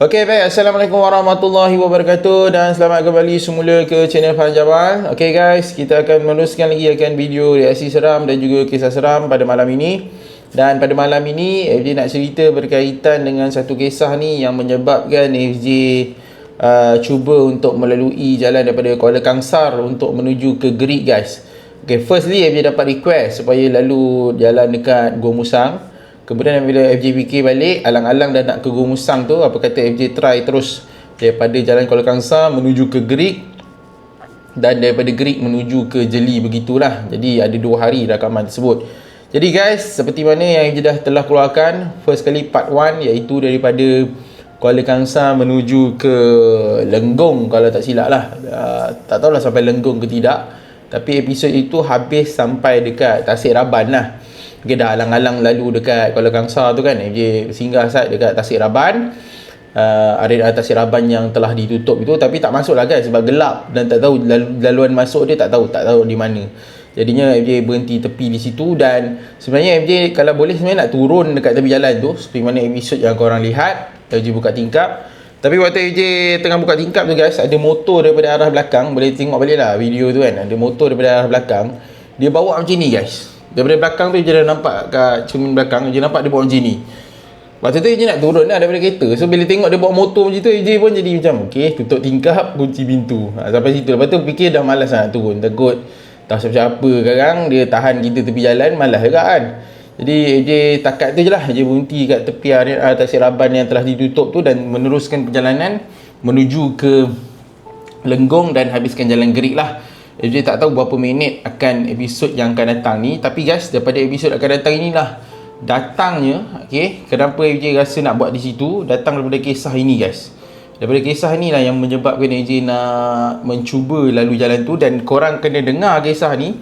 Okey baik, Assalamualaikum warahmatullahi wabarakatuh dan selamat kembali semula ke channel Faham Jabal. Okey guys, kita akan meneruskan lagi akan video reaksi seram dan juga kisah seram pada malam ini. Dan pada malam ini, FJ nak cerita berkaitan dengan satu kisah ni yang menyebabkan FJ uh, cuba untuk melalui jalan daripada Kuala Kangsar untuk menuju ke Gerik guys. Okey, firstly FJ dapat request supaya lalu jalan dekat Gua Musang. Kemudian bila FJ fikir balik, alang-alang dah nak ke Gua Musang tu, apa kata FJ try terus daripada jalan Kuala Kangsar menuju ke Gerik dan daripada Gerik menuju ke Jeli begitulah. Jadi ada dua hari rakaman tersebut. Jadi guys, seperti mana yang FJ dah telah keluarkan first kali part 1 iaitu daripada Kuala Kangsar menuju ke Lenggong kalau tak silap lah. Uh, tak tahulah sampai Lenggong ke tidak. Tapi episod itu habis sampai dekat Tasik Raban lah. Okay, dah alang-alang lalu dekat Kuala Kangsar tu kan FJ singgah sat dekat Tasik Raban. Uh, area Tasik Raban yang telah ditutup itu tapi tak masuk lah guys sebab gelap dan tak tahu lal- laluan masuk dia tak tahu tak tahu di mana. Jadinya FJ berhenti tepi di situ dan sebenarnya FJ kalau boleh sebenarnya nak turun dekat tepi jalan tu seperti mana episod yang korang lihat FJ buka tingkap. Tapi waktu FJ tengah buka tingkap tu guys ada motor daripada arah belakang boleh tengok balik lah video tu kan ada motor daripada arah belakang dia bawa macam ni guys daripada belakang tu je dah nampak kat cermin belakang je nampak dia bawa macam ni. Waktu tu je nak turun lah daripada kereta. So bila tengok dia bawa motor macam tu AJ pun jadi macam Okay tutup tingkap kunci pintu. Ha, Sampai situ. Lepas tu fikir dah malas lah nak turun. Takut tak siapa-siapa sekarang Dia tahan kita tepi jalan Malas juga kan. Jadi AJ takat tu je lah. AJ berhenti kat tepi area atas Raban yang telah ditutup tu Dan meneruskan perjalanan Menuju ke Lenggong dan habiskan jalan gerik lah AJ tak tahu berapa minit akan episod yang akan datang ni. Tapi guys daripada episod akan datang inilah Datangnya okay, Kenapa AJ rasa nak buat di situ Datang daripada kisah ini guys. Daripada kisah ni lah yang menyebabkan AJ nak mencuba lalu jalan tu. Dan korang kena dengar kisah ni.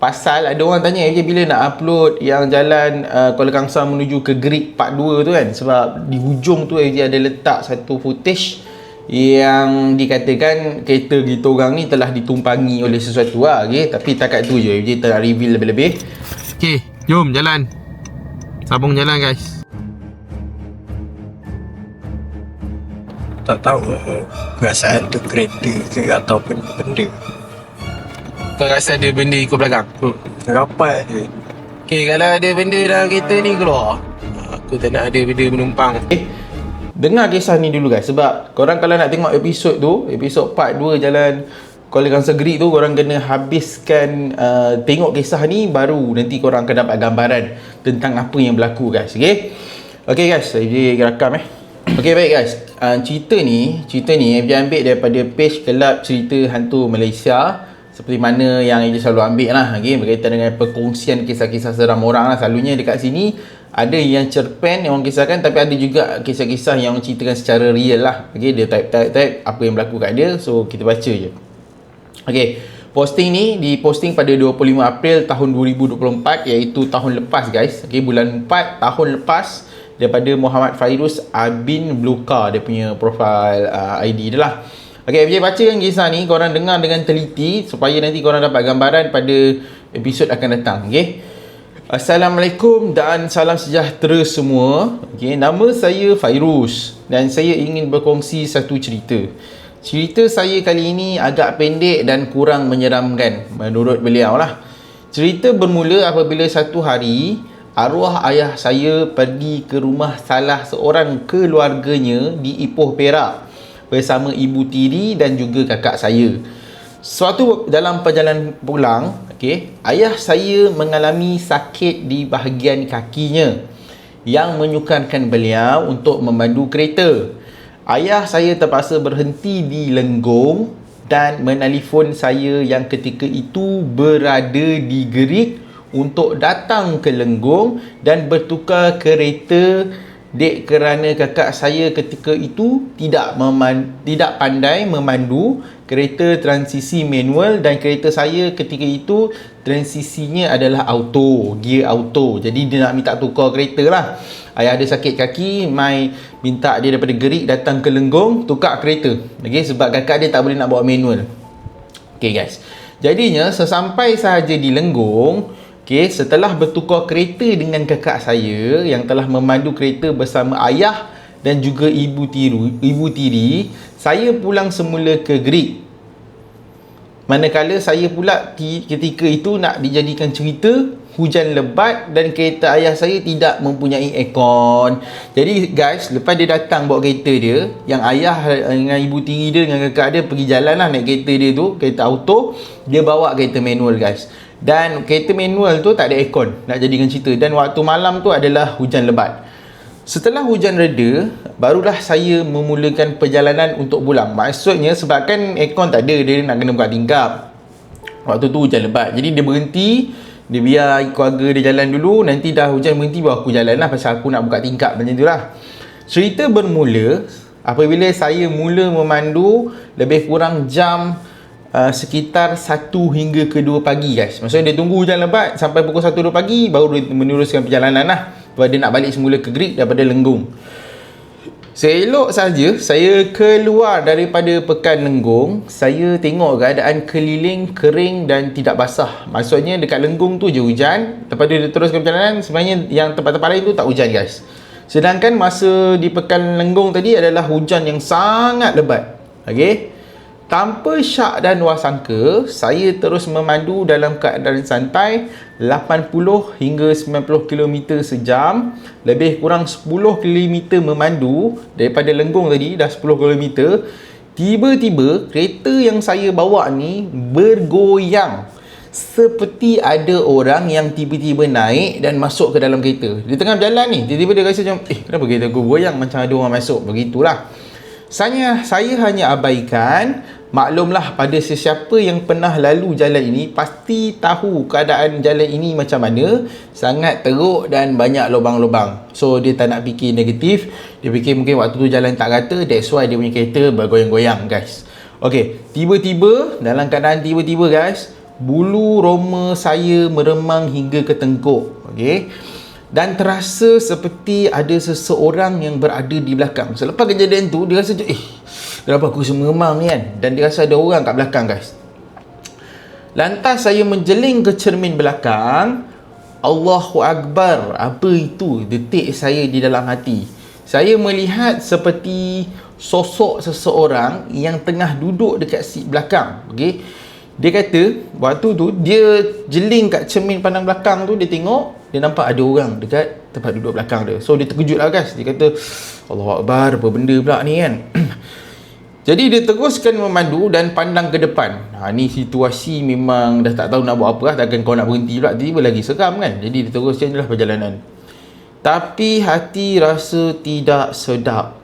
Pasal ada orang tanya AJ bila nak upload yang jalan uh, Kuala Kangsar menuju ke Gerik part 2 tu kan? Sebab di hujung tu AJ ada letak satu footage yang dikatakan kereta kita orang ni telah ditumpangi oleh sesuatu lah okay? Tapi takat tu je AJ tak reveal lebih-lebih. Okay, jom jalan. Sambung jalan guys. Tak tahu perasaan tu kereta ke ataupun benda Kau rasa ada benda ikut belakang? rapat je. Okay, kalau ada benda dalam kereta ni keluar. Aku tak nak ada benda menumpang. Eh, dengar kisah ni dulu guys Sebab korang kalau nak tengok episod tu Episod part 2 jalan Kuala Kangsar tu Korang kena habiskan uh, Tengok kisah ni Baru nanti korang akan dapat gambaran Tentang apa yang berlaku guys Okay Okay guys, saya rakam eh. Okay baik guys. Uh, Cerita ni Cerita ni FJ ambil daripada page Kelab Cerita Hantu Malaysia Seperti mana yang FJ selalu ambil lah okay? Berkaitan dengan perkongsian kisah-kisah seram orang lah. Selalunya dekat sini Ada yang cerpen yang orang kisahkan Tapi ada juga kisah-kisah yang ceritakan secara real lah okay? Dia type-type-type apa yang berlaku kat dia So kita baca je Okay Posting ni diposting pada 25 April tahun 2024 iaitu tahun lepas guys. Okay, bulan 4 tahun lepas daripada Muhammad Fairuz Abin Bluka dia punya profile uh, ID dia lah. Okay, FJ bacakan kisah ni korang dengar dengan teliti supaya nanti korang dapat gambaran pada episod akan datang. Okay. Assalamualaikum dan salam sejahtera semua. Okay, nama saya Fairuz dan saya ingin berkongsi satu cerita. Cerita saya kali ini agak pendek dan kurang menyeramkan menurut beliau lah. Cerita bermula apabila satu hari arwah ayah saya pergi ke rumah salah seorang keluarganya di Ipoh Perak bersama ibu tiri dan juga kakak saya. Suatu dalam perjalanan pulang, okey, ayah saya mengalami sakit di bahagian kakinya yang menyukarkan beliau untuk memandu kereta. Ayah saya terpaksa berhenti di Lenggong dan menelefon saya yang ketika itu berada di Gerik untuk datang ke Lenggong dan bertukar kereta dek kerana kakak saya ketika itu tidak meman- tidak pandai memandu kereta transisi manual dan kereta saya ketika itu transisinya adalah auto, gear auto. Jadi dia nak minta tukar kereta lah. Ayah ada sakit kaki, mai minta dia daripada Gerik datang ke Lenggong tukar kereta. Okay, sebab kakak dia tak boleh nak bawa manual. Okay guys. Jadinya sesampai sahaja di Lenggong, okay, setelah bertukar kereta dengan kakak saya yang telah memandu kereta bersama ayah dan juga ibu tiru, ibu tiri, saya pulang semula ke Greek. Manakala saya pula ti- ketika itu nak dijadikan cerita hujan lebat dan kereta ayah saya tidak mempunyai aircon. Jadi guys, lepas dia datang bawa kereta dia, yang ayah dengan ibu tiri dia dengan kakak dia pergi jalan lah naik kereta dia tu, kereta auto, dia bawa kereta manual guys. Dan kereta manual tu tak ada aircon, nak jadikan cerita. Dan waktu malam tu adalah hujan lebat. Setelah hujan reda, barulah saya memulakan perjalanan untuk pulang. Maksudnya sebabkan aircon tak ada, dia nak kena buka tingkap. Waktu tu hujan lebat. Jadi dia berhenti, dia biar keluarga dia jalan dulu, nanti dah hujan berhenti baru aku jalan lah pasal aku nak buka tingkap macam tu lah. Cerita bermula apabila saya mula memandu lebih kurang jam uh, sekitar 1 hingga ke 2 pagi guys. Maksudnya dia tunggu hujan lebat sampai pukul 1 2 pagi baru dia meneruskan perjalanan lah. Dia nak balik semula ke Greek daripada Lenggung. Seelok saja saya keluar daripada Pekan Lenggung, saya tengok keadaan keliling kering dan tidak basah. Maksudnya dekat Lenggung tu je hujan, lepas tu dia teruskan perjalanan, sebenarnya yang tempat-tempat lain tu tak hujan guys. Sedangkan masa di Pekan Lenggung tadi adalah hujan yang sangat lebat. Okey. Tanpa syak dan wasangka, saya terus memandu dalam keadaan santai 80 hingga 90 km sejam. Lebih kurang 10 km memandu daripada Lenggong tadi dah 10 km. Tiba-tiba kereta yang saya bawa ni bergoyang. Seperti ada orang yang tiba-tiba naik dan masuk ke dalam kereta. Di tengah jalan ni, tiba-tiba dia rasa macam, eh kenapa kereta aku goyang macam ada orang masuk. Begitulah. Saya, saya hanya abaikan Maklumlah pada sesiapa yang pernah lalu jalan ini pasti tahu keadaan jalan ini macam mana. Sangat teruk dan banyak lubang-lubang. So dia tak nak fikir negatif. Dia fikir mungkin waktu tu jalan tak rata that's why dia punya kereta bergoyang-goyang guys. Ok tiba-tiba dalam keadaan tiba-tiba guys bulu roma saya meremang hingga ke tengkuk. Ok dan terasa seperti ada seseorang yang berada di belakang. Selepas kejadian tu dia rasa eh Kenapa aku sememang ni kan. Dan dia rasa ada orang kat belakang guys. Lantas saya menjeling ke cermin belakang Allahu Akbar. Apa itu detik saya di dalam hati? Saya melihat seperti Sosok seseorang Yang tengah duduk dekat seat belakang okay? Dia kata Waktu tu dia jeling kat cermin pandang belakang tu Dia tengok Dia nampak ada orang dekat tempat duduk belakang dia. So dia terkejut lah guys. Dia kata Allahu Akbar Apa benda pula ni kan Jadi dia teruskan memandu dan pandang ke depan. Ha, ni situasi memang dah tak tahu nak buat apa lah. Takkan kau nak berhenti pula. Tiba lagi seram kan. Jadi dia teruskan je lah perjalanan. Tapi hati rasa tidak sedap.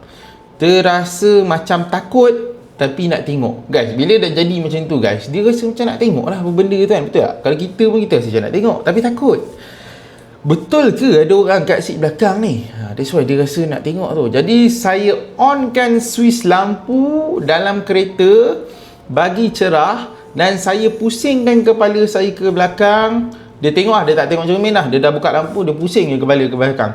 Terasa macam takut tapi nak tengok. Guys, bila dah jadi macam tu guys, dia rasa macam nak tengok lah benda tu kan. Betul tak? Kalau kita pun kita rasa macam nak tengok. Tapi takut. Betul ke ada orang kat seat belakang ni? Ha, that's why dia rasa nak tengok tu. Jadi saya onkan suis lampu dalam kereta bagi cerah dan saya pusingkan kepala saya ke belakang. Dia tengok lah, dia tak tengok cermin lah. Dia dah buka lampu, dia pusing kepala ke belakang.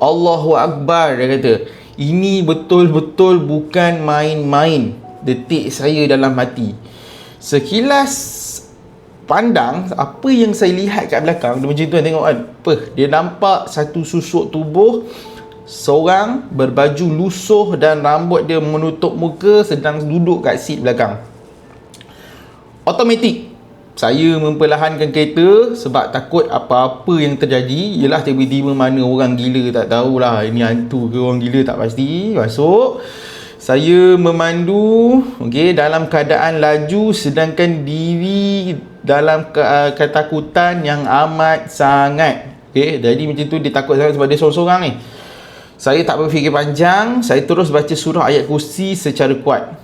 Allahu Akbar, dia kata. Ini betul-betul bukan main-main detik saya dalam hati. Sekilas pandang apa yang saya lihat kat belakang dia macam tu kan tengok kan. Apa dia nampak satu susuk tubuh seorang berbaju lusuh dan rambut dia menutup muka sedang duduk kat seat belakang. Automatik saya memperlahankan kereta sebab takut apa-apa yang terjadi ialah tiba-tiba mana orang gila tak tahulah ini hantu ke orang gila tak pasti masuk saya memandu okey dalam keadaan laju sedangkan diri dalam ke, uh, ketakutan yang amat sangat. Okey, jadi macam tu dia takut sangat sebab dia seorang-seorang ni. Saya tak berfikir panjang, saya terus baca surah ayat kursi secara kuat.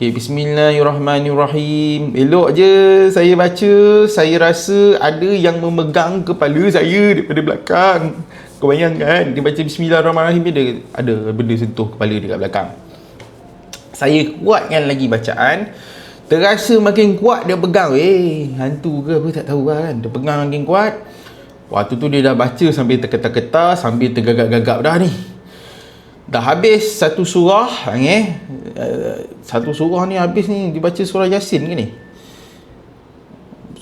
Okey, bismillahirrahmanirrahim. Elok je saya baca, saya rasa ada yang memegang kepala saya daripada belakang. Kau bayangkan, dia baca bismillahirrahmanirrahim dia ada benda sentuh kepala dia kat belakang. Saya kuatkan lagi bacaan. Terasa makin kuat dia pegang. Eh hantu ke apa tak tahu lah kan. Dia pegang makin kuat. Waktu tu dia dah baca sambil terketar-ketar Sambil tergagap-gagap dah ni. Dah habis satu surah eh? Satu surah ni habis ni Dibaca surah Yasin ke ni?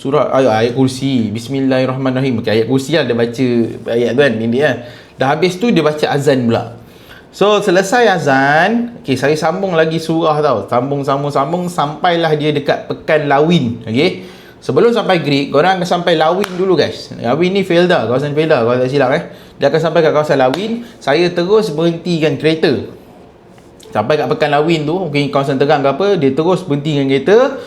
Surah ayat, ayat kursi. Bismillahirrahmanirrahim. Okay, Ayat kursi lah dia baca Ayat tu kan ini, ya. Dah habis tu dia baca azan pula So selesai azan, okay, saya sambung lagi surah tau. Sambung sambung sambung sampailah dia dekat Pekan Lawin. Okay. Sebelum sampai Greek, korang akan sampai Lawin dulu guys. Lawin ni Felda, kawasan Felda kalau tak silap eh. Dia akan sampai kat kawasan Lawin, saya terus berhentikan kereta. Sampai kat Pekan Lawin tu, mungkin kawasan Terang ke apa, dia terus berhentikan kereta.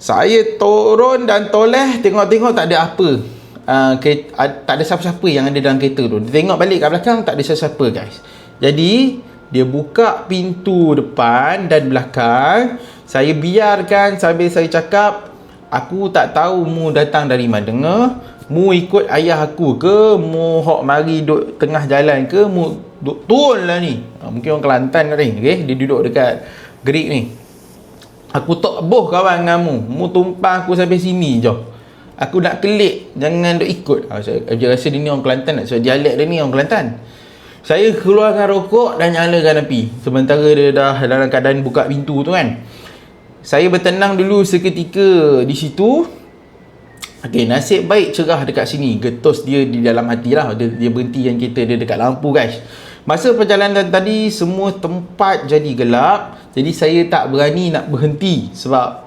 Saya turun dan toleh, tengok-tengok tak ada apa. Uh, kereta, uh, tak ada siapa-siapa yang ada dalam kereta tu. Dia tengok balik kat belakang, tak ada siapa-siapa guys. Jadi dia buka pintu depan dan belakang. Saya biarkan sambil saya cakap, aku tak tahu mu datang dari mana. Mu ikut ayah aku ke? Mu hok mari duduk tengah jalan ke? Mu duduk turun lah ni. Ha, mungkin orang Kelantan ni. Okay? Dia duduk dekat Greek ni. Aku tak boh kawan dengan mu. Mu tumpah aku sampai sini je. Aku nak kelik. Jangan duk ikut. Ha, saya, saya rasa dia ni orang Kelantan. Sebab dialek dia ni orang Kelantan. Saya keluarkan rokok dan nyalakan api. Sementara dia dah dalam keadaan buka pintu tu kan. Saya bertenang dulu seketika di situ. Okey, nasib baik cerah dekat sini. Getos dia di dalam hati lah. Dia, dia berhentikan kereta dia dekat lampu guys. Masa perjalanan tadi, semua tempat jadi gelap. Jadi saya tak berani nak berhenti. Sebab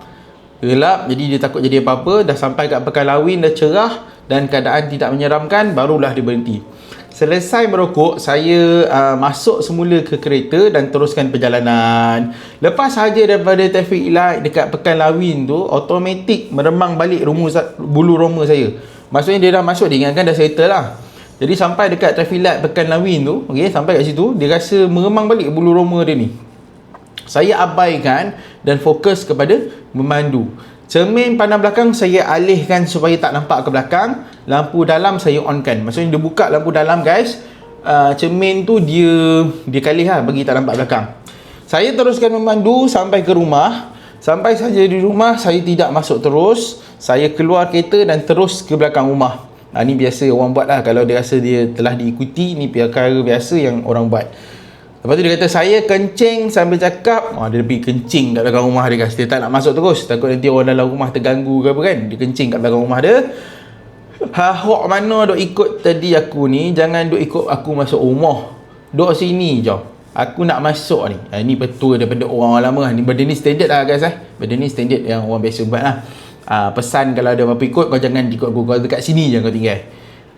gelap, jadi dia takut jadi apa-apa. Dah sampai kat Pekan Lawin, dah cerah. Dan keadaan tidak menyeramkan, barulah dia berhenti. Selesai merokok, saya uh, masuk semula ke kereta dan teruskan perjalanan. Lepas saja daripada traffic light dekat Pekan Lawin tu, automatik meremang balik rumus bulu roma saya. Maksudnya dia dah masuk, dia ingatkan dah settle lah. Jadi sampai dekat traffic light Pekan Lawin tu, okay, sampai kat situ, dia rasa meremang balik bulu roma dia ni. Saya abaikan dan fokus kepada memandu. Cermin pandang belakang saya alihkan supaya tak nampak ke belakang. Lampu dalam saya onkan. Maksudnya dia buka lampu dalam guys. Uh, cermin tu dia dia kalih lah bagi tak nampak belakang. Saya teruskan memandu sampai ke rumah. Sampai saja di rumah saya tidak masuk terus. Saya keluar kereta dan terus ke belakang rumah. Nah, ni biasa orang buat lah. Kalau dia rasa dia telah diikuti, ni perkara biasa yang orang buat. Lepas tu dia kata saya kencing sambil cakap oh, Dia pergi kencing kat belakang rumah dia guys Dia tak nak masuk terus Takut nanti orang dalam rumah terganggu ke apa kan Dia kencing kat belakang rumah dia Ha hok mana duk ikut tadi aku ni Jangan duk ikut aku masuk rumah. Duk sini je. Aku nak masuk ni. Ha, Ni betul daripada orang lama. Ni benda ni standard lah guys eh. Benda ni standard yang orang biasa buat lah. Ha, Pesan kalau ada apa ikut Kau jangan ikut aku Kau dekat sini je kau tinggal.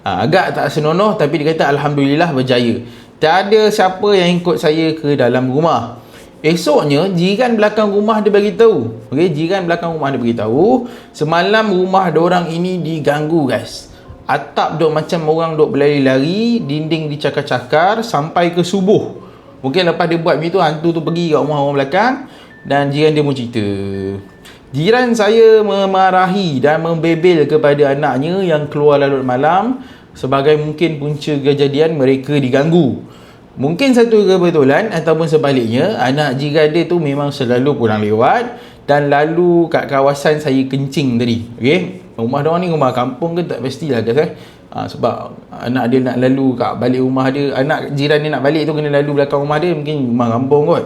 Ha, Agak tak senonoh Tapi dia kata Alhamdulillah berjaya. Tak ada siapa yang ikut saya ke dalam rumah. Esoknya jiran belakang rumah dia bagi tahu. Okey, jiran belakang rumah dia bagi tahu semalam rumah orang ini diganggu guys. Atap duk macam orang duk berlari-lari, dinding dicakar-cakar sampai ke subuh. Mungkin lepas dia buat begitu hantu tu pergi kat rumah orang belakang dan jiran dia mau cerita. Jiran saya memarahi dan membebel kepada anaknya yang keluar lalu malam sebagai mungkin punca kejadian mereka diganggu. Mungkin satu kebetulan ataupun sebaliknya anak jiran dia tu memang selalu pulang lewat dan lalu kat kawasan saya kencing tadi. Okey. Rumah dia ni rumah kampung ke tak pastilah guys eh. Ha, sebab anak dia nak lalu kat balik rumah dia, anak jiran dia nak balik tu kena lalu belakang rumah dia mungkin rumah kampung kot.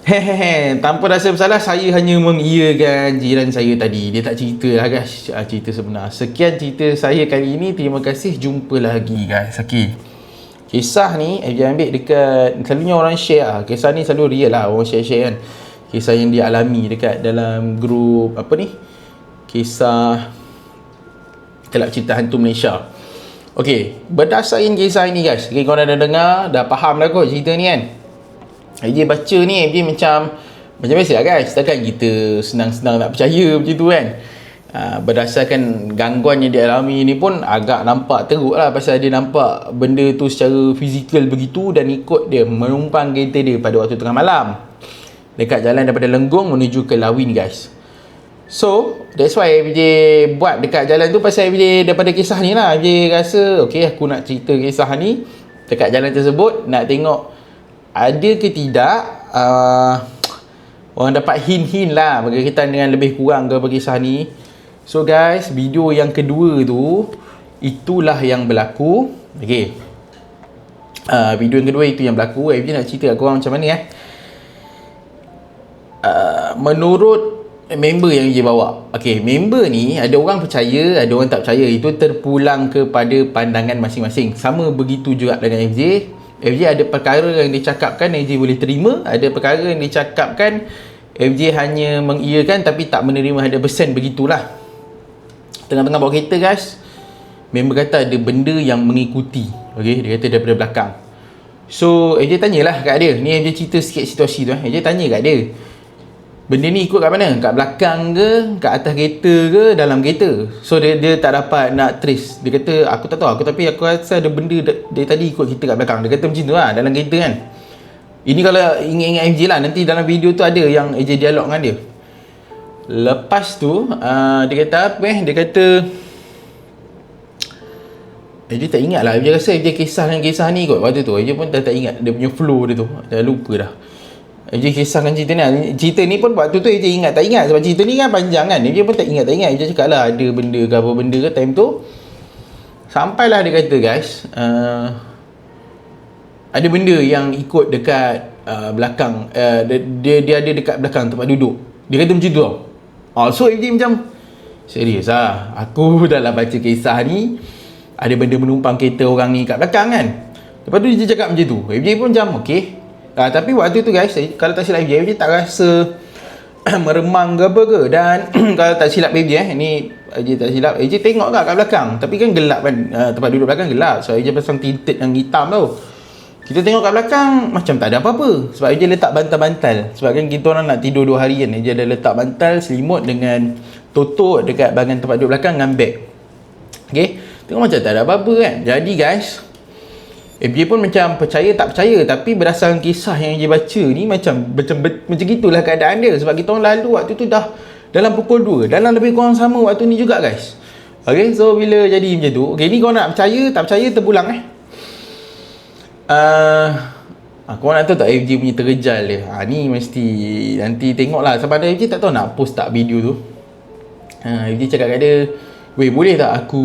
Hehehe, tanpa rasa bersalah saya hanya mengiyakan jiran saya tadi. Dia tak cerita lah guys, ah, cerita sebenar. Sekian cerita saya kali ini. Terima kasih. Jumpa lagi guys. Okay. Kisah ni eh, dia ambil dekat selalunya orang share lah. Kisah ni selalu real lah orang share-share kan. Kisah yang dia alami dekat dalam grup apa ni? Kisah Kelab Cerita Hantu Malaysia. Okay, berdasarkan kisah ini guys. Okay, korang dah dengar, dah faham lah kot cerita ni kan. Dia baca ni dia macam macam biasa lah guys Setakat kita senang-senang nak percaya macam tu kan uh, Berdasarkan gangguan yang dia alami ni pun Agak nampak teruk lah Pasal dia nampak benda tu secara fizikal begitu Dan ikut dia menumpang kereta dia pada waktu tengah malam Dekat jalan daripada Lenggong menuju ke Lawin guys So that's why FJ buat dekat jalan tu Pasal FJ daripada kisah ni lah. FJ rasa okay aku nak cerita kisah ni Dekat jalan tersebut. Nak tengok ada ke tidak uh, orang dapat hint-hint lah berkaitan dengan lebih kurang ke kisah ni. So guys video yang kedua tu itulah yang berlaku. Ok uh, video yang kedua itu yang berlaku. FJ nak cerita kat korang macam mana eh? Uh, menurut member yang dia bawa. Ok member ni ada orang percaya ada orang tak percaya itu terpulang kepada pandangan masing-masing. Sama begitu juga dengan FJ FJ ada perkara yang dicakapkan FJ boleh terima. Ada perkara yang dicakapkan FJ hanya mengiyakan tapi tak menerima 100% begitulah. Tengah-tengah bawa kereta guys. Member kata ada benda yang mengikuti. Okay? dia kata daripada belakang. So FJ tanyalah kat dia. Ni FJ cerita sikit situasi tu eh. FJ tanya kat dia benda ni ikut kat mana? kat belakang ke? kat atas kereta ke? dalam kereta? So dia, dia tak dapat nak trace. Dia kata aku tak tahu. Aku tapi aku rasa ada benda da- dari tadi ikut kita kat belakang. Dia kata macam tu lah dalam kereta kan. Ini kalau ingat-ingat FJ lah nanti dalam video tu ada yang AJ dialog dengan dia. Lepas tu uh, dia kata apa eh? Dia kata AJ tak ingat lah. AJ rasa AJ kisah dengan kisah ni kot waktu tu. AJ pun dah tak ingat dia punya flow dia tu. Dah lupa dah AJ kisahkan cerita ni cerita ni pun waktu tu AJ ingat tak ingat. Sebab cerita ni kan panjang kan AJ pun tak ingat tak ingat. AJ cakap lah ada benda ke apa benda ke time tu sampailah dia kata guys uh, ada benda yang ikut dekat uh, belakang uh, dia, dia dia ada dekat belakang tempat duduk. Dia kata macam tu tau. Oh, so AJ macam serius lah aku dalam baca kisah ni. Ada benda menumpang kereta orang ni kat belakang kan. Lepas tu dia cakap macam tu. AJ pun macam okay uh, tapi waktu tu guys kalau tak silap AJ tak rasa meremang ke apa ke dan kalau tak silap AJ eh ni AJ tak silap AJ tengok kat kat belakang tapi kan gelap kan uh, tempat duduk belakang gelap so AJ pasang tinted yang hitam tau kita tengok kat belakang macam tak ada apa-apa sebab AJ letak bantal-bantal sebab kan kita orang nak tidur 2 hari kan AJ ada letak bantal selimut dengan tutup dekat bahagian tempat duduk belakang dengan beg ok tengok macam tak ada apa-apa kan jadi guys FJ pun macam percaya tak percaya tapi berdasarkan kisah yang dia baca ni macam macam macam gitulah keadaan dia. Sebab kita orang lalu waktu tu dah dalam pukul 2 dalam lebih kurang sama waktu ni juga guys. Okay, so bila jadi macam tu Okay, ni kau nak percaya, tak percaya, terpulang eh. Uh, Aku nak tahu tak FJ punya terjal dia? Ha, Ni mesti nanti tengok lah Sebab FJ tak tahu nak post tak video tu. Ha, FJ cakap kat dia Weh boleh tak aku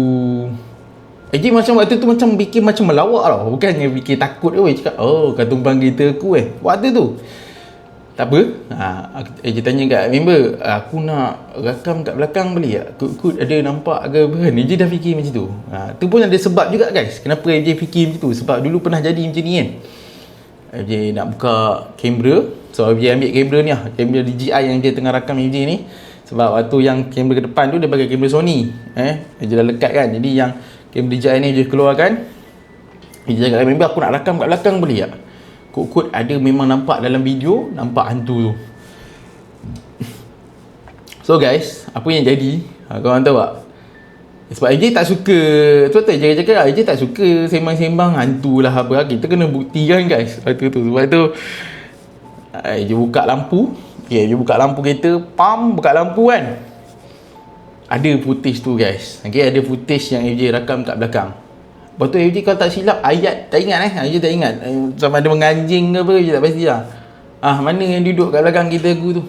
FJ macam waktu tu macam bikin macam melawak tau. Bukannya bikin takut ke Weh. Cakap Oh kau tumpang kereta aku eh Waktu tu. Tak apa. Ha, FJ tanya kat member Aku nak rakam kat belakang boleh tak? Kut-kut ada nampak ke apa kan? FJ dah fikir macam tu. Ha, Tu pun ada sebab juga guys. Kenapa FJ fikir macam tu? Sebab dulu pernah jadi macam ni kan. FJ nak buka kamera. So FJ ambil kamera ni lah. Kamera DJI yang dia tengah rakam FJ ni. Sebab waktu yang kamera ke depan tu Dia pakai kamera Sony. Eh, FJ dah lekat kan. Jadi yang kamera DJI ni FJ keluarkan. FJ cakap kat member Aku nak rakam kat belakang boleh tak? Kut-kut ada memang nampak dalam video Nampak hantu tu. So guys Apa yang jadi? Ha, Korang tahu tak? Sebab AJ tak suka Tu tu AJ cakap AJ tak suka Sembang-sembang hantu lah apa. Kita kena buktikan guys Waktu tu. Sebab tu AJ buka lampu. Okay AJ buka lampu kereta Pam Buka lampu kan Ada footage tu guys. Okay ada footage yang AJ rakam kat belakang. Lepas tu AJ kalau tak silap Ayat tak ingat eh? AJ tak ingat. Eh, Sama ada menganjing ke apa AJ tak pasti lah. Ah mana yang duduk kat belakang kita aku tu?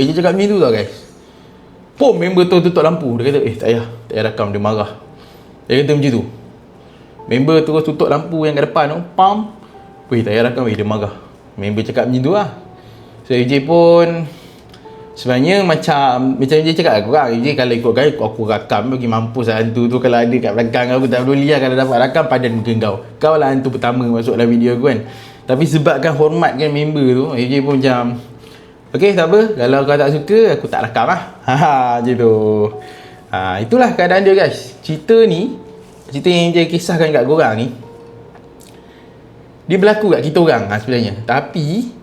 AJ cakap macam tu tau guys. Pom member tu tutup lampu. Dia kata eh tak payah. Tak payah rakam dia marah. Dia kata macam tu. Member terus tutup lampu yang kat depan tu Pam. Weh tak payah rakam Eh dia marah. Member cakap macam tu lah. So AJ pun Sebenarnya macam Macam AJ cakap aku kan AJ kalau ikut gaya Aku rakam bagi mampus lah hantu tu. Kalau ada kat belakang aku tak peduli lah Kalau dapat rakam padan muka kau. Kau lah hantu pertama masuk dalam video aku kan. Tapi sebabkan hormatkan member tu AJ pun macam Okay tak apa. Kalau kau tak suka Aku tak rakam lah. Haha Macam tu. Ha, Itulah keadaan dia guys. Cerita ni Cerita yang dia kisahkan kat korang ni Dia berlaku kat kita orang ha, sebenarnya. Tapi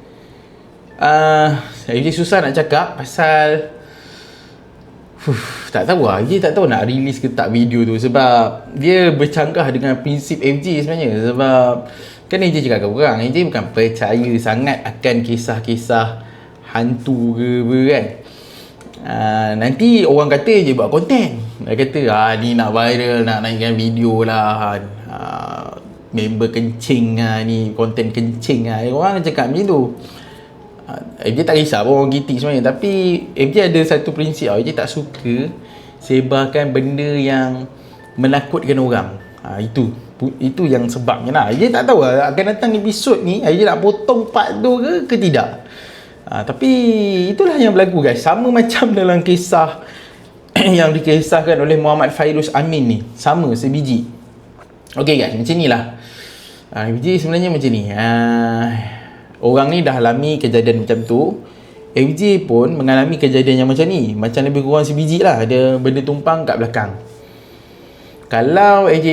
uh, Dia susah nak cakap Pasal Fuh, tak tahu lah. FJ tak tahu nak release ke tak video tu Sebab Dia bercanggah dengan prinsip FJ sebenarnya. Sebab Kan AJ cakap kat korang AJ bukan percaya sangat akan kisah-kisah hantu ke apa kan. Uh, Nanti orang kata je buat konten Dia kata ah ni nak viral nak naikkan video lah uh, Member kencing lah ni konten kencing lah. Orang cakap macam tu FJ tak risau pun orang gitik sebenarnya Tapi FJ ada satu prinsip FJ tak suka Sebarkan benda yang Menakutkan orang uh, Itu itu yang sebabnya lah FJ tak tahu lah akan datang episod ni FJ nak potong part tu ke, ke tidak Ha, tapi itulah yang berlaku guys. Sama macam dalam kisah yang dikisahkan oleh Muhammad Fairuz Amin ni. Sama sebiji. Okay guys, macam ni lah. Ah, FJ sebenarnya macam ni. Ah, orang ni dah alami kejadian macam tu. FJ pun mengalami kejadian yang macam ni. Macam lebih kurang sebiji lah. Ada benda tumpang kat belakang. Kalau AJ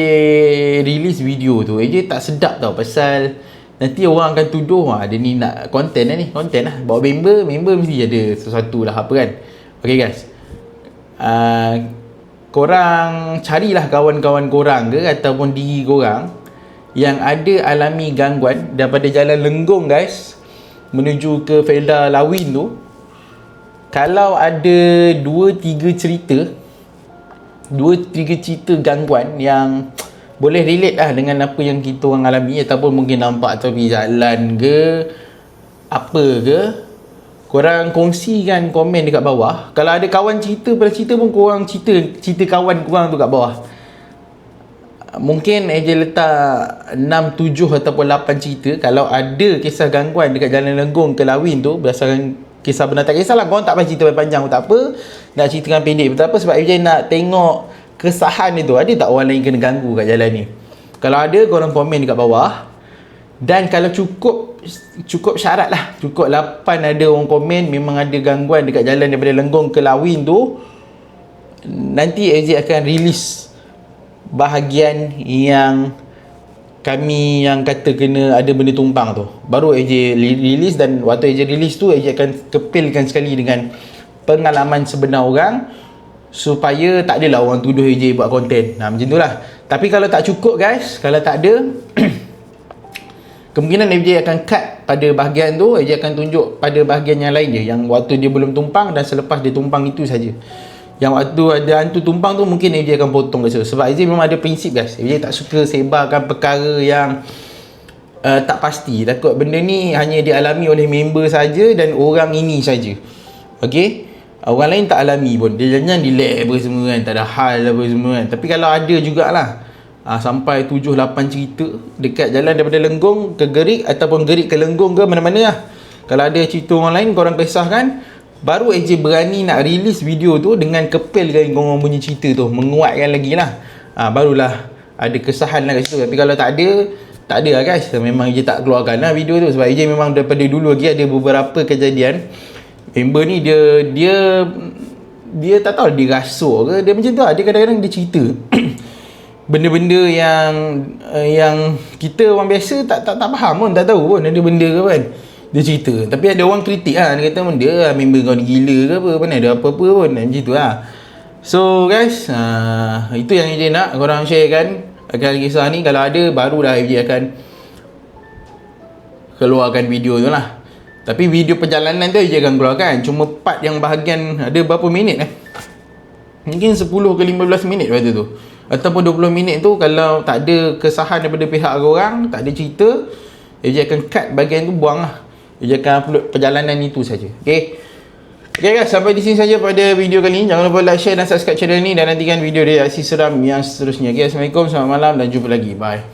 release video tu, AJ tak sedap tau pasal nanti orang akan tuduh ah dia ni nak content lah ni, content lah. Bawa member, member mesti ada sesuatu lah apa kan. Okay guys. Uh, korang carilah kawan-kawan korang ke ataupun diri korang yang ada alami gangguan daripada jalan Lenggong guys menuju ke Felda Lawin tu kalau ada 2 3 cerita dua tiga cerita gangguan yang boleh relate lah dengan apa yang kita orang alami ataupun mungkin nampak di jalan ke apa ke korang kongsikan komen dekat bawah. Kalau ada kawan cerita pada cerita pun korang cerita cerita kawan korang tu kat bawah mungkin AJ letak 6, 7 ataupun 8 cerita. Kalau ada kisah gangguan dekat Jalan Lenggong ke Lawin tu berdasarkan kisah benar tak kisahlah korang tak payah cerita panjang pun tak apa. Nak ceritakan pendek pun tak apa sebab AJ nak tengok kesahan itu. Ada tak orang lain kena ganggu kat jalan ni? Kalau ada korang komen dekat bawah. Dan kalau cukup cukup syarat lah. Cukup 8 ada orang komen memang ada gangguan dekat jalan daripada Lenggong ke Lawin tu nanti AJ akan release bahagian yang kami yang kata kena ada benda tumpang tu. Baru AJ release dan waktu AJ release tu AJ akan kepilkan sekali dengan pengalaman sebenar orang supaya tak adalah orang tuduh AJ buat konten nah macam tu lah. Tapi kalau tak cukup guys kalau tak ada kemungkinan AJ akan cut pada bahagian tu. AJ akan tunjuk pada bahagian yang lain je yang waktu dia belum tumpang dan selepas dia tumpang itu saja yang waktu ada hantu tumpang tu mungkin AJ akan potong kat situ. Sebab AJ memang ada prinsip guys. AJ tak suka sebarkan perkara yang uh, tak pasti. Takut benda ni hanya dialami oleh member saja dan orang ini saja. Okey orang lain tak alami pun. Dia jangan delay apa semua kan. Tak ada hal apa semua kan. Tapi kalau ada jugalah. Uh, sampai 7 8 cerita dekat jalan daripada Lenggong ke Gerik ataupun Gerik ke Lenggong ke mana-mana lah. Kalau ada cerita orang lain korang kisahkan baru AJ berani nak release video tu dengan kepilkan korang punya cerita tu. Menguatkan lagi lah. Ha, barulah ada kesahan lah kat situ. Tapi kalau tak ada tak ada lah guys. Memang AJ tak keluarkan lah video tu. Sebab AJ memang daripada dulu lagi ada beberapa kejadian. Member ni dia dia dia tak tahu dia rasuk ke. Dia macam tu lah. Dia kadang-kadang dia cerita benda-benda yang uh, yang kita orang biasa tak tak tak faham pun. Tak tahu pun ada benda ke kan dia cerita. Tapi ada orang kritik lah. Dia kata dia lah member kau ni gila ke apa? Mana ada apa-apa pun. Macam tu lah. So guys uh, itu yang AJ nak korang share kan akan kisah ni. Kalau ada barulah AJ akan keluarkan video tu lah. Tapi video perjalanan tu AJ akan keluarkan. Cuma part yang bahagian ada berapa minit eh? Mungkin 10 ke 15 minit waktu tu. Ataupun 20 minit tu kalau tak ada kesahan daripada pihak orang tak ada cerita AJ akan cut bahagian tu buang lah dia akan upload perjalanan itu saja. Okey. Okey guys, sampai di sini saja pada video kali ini. Jangan lupa like, share dan subscribe channel ni dan nantikan video reaksi seram yang seterusnya. Okey, Assalamualaikum, selamat malam dan jumpa lagi. Bye.